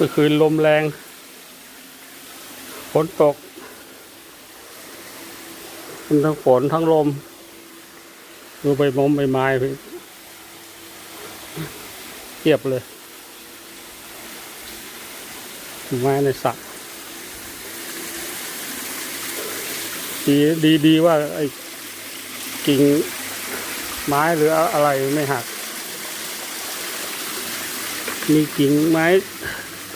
เมื่อคืนลมแรงฝนตก ทั้งฝนทั้งลมดูใบมมใบไม้เทียบเลยไม้ในสระดีดีดีว่าไอ้กิ่งไม้หรืออะไรไม่หัก มีกิ่งไม้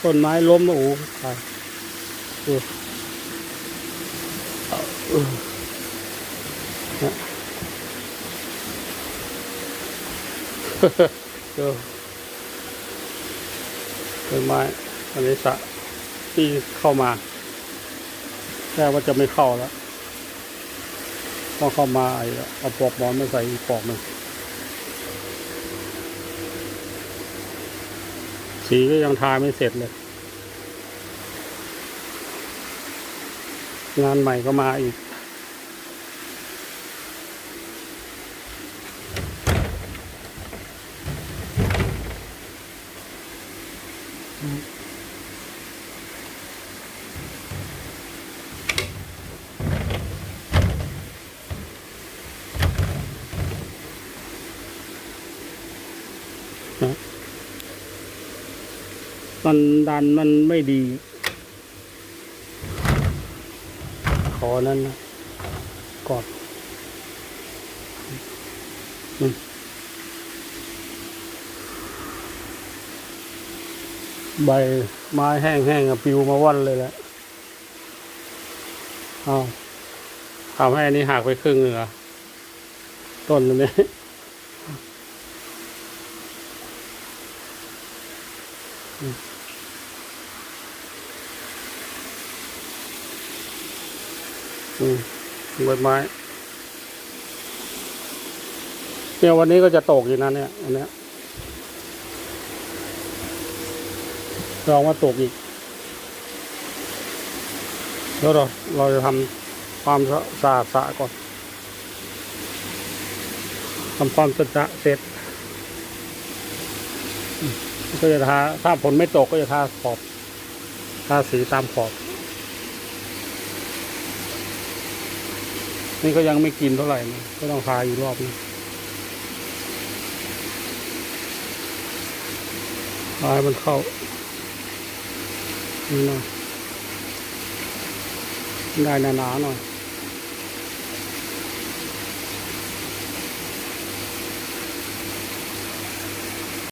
ต้นไม้ล้มโอ้โหตายเออเออเนี่ยเออต้นไม้อันนี้สะที่เข้ามาแค่ว่าจะไม่เข้าแล้วต้องเข้ามาไอ้เอาปลอกหมอนมาใส่อีกปลอกหนึ่ง สีก็ยังทาไม่เสร็จเลย งานใหม่ก็มาอีก มันดันมันไม่ดีขอนั้นนะกอดใบไม้แห้งๆอะปิวมาว่อนเลยแหละอ้าวทำให้อันนี้หักไปครึ่งหนึ่งเหรอต้นอัน อืมใบไม้เนี่ยวันนี้ก็จะตกอยู่นะเนี่ยวันเนี้ยลองว่าตกอีกแล้วเราเราจะทำความสะอาดสะก่อนทำความสะอาดเสร็จ ก็จะทาถ้าฝนไม่ตกก็จะทาขอบทาสีตามขอบ นี่ก็ยังไม่กินเท่าไหร่นะก็ต้องทาอยู่รอบนึงทาให้มันเข้านี่หน่อยได้หนาๆหน่อย